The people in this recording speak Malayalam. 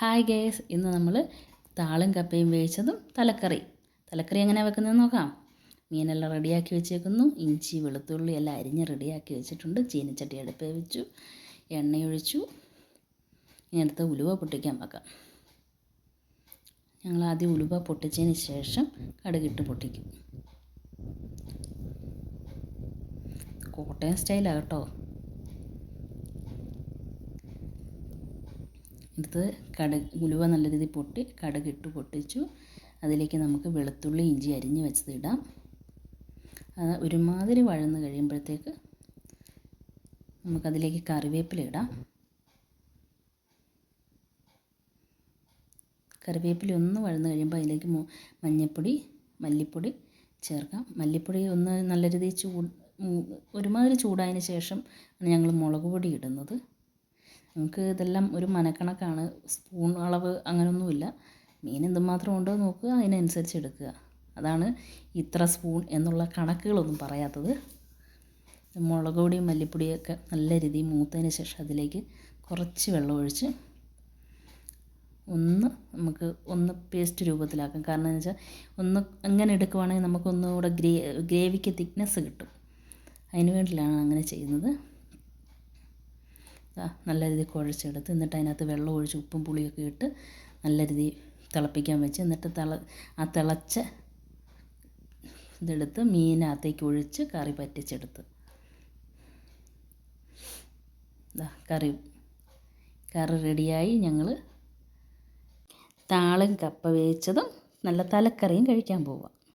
ഹായ് ഗേസ് ഇന്ന് നമ്മൾ താളും കപ്പയും വേവിച്ചതും തലക്കറി. തലക്കറി എങ്ങനെ വെക്കുന്നതെന്ന് നോക്കാം. മീനെല്ലാം റെഡിയാക്കി വെച്ചേക്കുന്നു. ഇഞ്ചി വെളുത്തുള്ളി എല്ലാം അരിഞ്ഞ് റെഡിയാക്കി വെച്ചിട്ടുണ്ട്. ചീനച്ചട്ടി അടുപ്പ് വെച്ചു. എണ്ണയൊഴിച്ചു ഇനി അടുത്ത ഉലുവ പൊട്ടിക്കാൻ വെക്കാം. ഞങ്ങൾ ആദ്യം ഉലുവ പൊട്ടിച്ചതിന് ശേഷം കടുകിട്ട് പൊട്ടിക്കും. കോട്ടയം സ്റ്റൈലാണ് കേട്ടോ. എടുത്ത് കടുക് ഉലുവ നല്ല രീതിയിൽ പൊട്ടി കടുകിട്ട് പൊട്ടിച്ചു. അതിലേക്ക് നമുക്ക് വെളുത്തുള്ളി ഇഞ്ചി അരിഞ്ഞ് വെച്ചത് ഇടാം അത് ഒരുമാതിരി വഴന്ന് കഴിയുമ്പോഴത്തേക്ക് നമുക്കതിലേക്ക് കറിവേപ്പില ഇടാം. കറിവേപ്പില ഒന്ന് വഴന്ന് കഴിയുമ്പോൾ അതിലേക്ക് മഞ്ഞൾപ്പൊടി മല്ലിപ്പൊടി ചേർക്കാം. മല്ലിപ്പൊടി ഒന്ന് നല്ല രീതിയിൽ ചൂട് ഒരുമാതിരി ചൂടായതിന് ശേഷം ഞങ്ങൾ മുളക് പൊടി ഇടുന്നത്. നമുക്ക് ഇതെല്ലാം ഒരു മനക്കണക്കാണ്. സ്പൂൺ അളവ് അങ്ങനെയൊന്നുമില്ല മീൻ എന്തുമാത്രം ഉണ്ടോ നോക്കുക അതിനനുസരിച്ച് എടുക്കുക. അതാണ് ഇത്ര സ്പൂൺ എന്നുള്ള കണക്കുകളൊന്നും പറയാത്തത്. മുളക് പൊടിയും മല്ലിപ്പൊടിയൊക്കെ നല്ല രീതിയിൽ മൂത്തതിന് ശേഷം അതിലേക്ക് കുറച്ച് വെള്ളം ഒഴിച്ച് ഒന്ന് നമുക്ക് ഒന്ന് പേസ്റ്റ് രൂപത്തിലാക്കാം. കാരണം എന്ന് വെച്ചാൽ ഒന്ന് അങ്ങനെ എടുക്കുവാണെങ്കിൽ നമുക്കൊന്നുകൂടെ ഗ്രേ ഗ്രേവിക്ക് തിക്നെസ് കിട്ടും. അതിന് വേണ്ടിയിട്ടാണ് അങ്ങനെ ചെയ്യുന്നത്. നല്ല രീതിയിൽ കുഴച്ചെടുത്ത് എന്നിട്ട് അതിനകത്ത് വെള്ളം ഒഴിച്ച് ഉപ്പും പുളിയൊക്കെ ഇട്ട് നല്ല രീതിയിൽ തിളപ്പിക്കാൻ വെച്ച് എന്നിട്ട് തിള ആ തിളച്ച ഇതെടുത്ത് മീനകത്തേക്ക് ഒഴിച്ച് കറി പറ്റിച്ചെടുത്ത്. കറി കറി റെഡിയായി ഞങ്ങൾ താളും കപ്പ വേവിച്ചതും നല്ല തലക്കറിയും കഴിക്കാൻ പോവാം.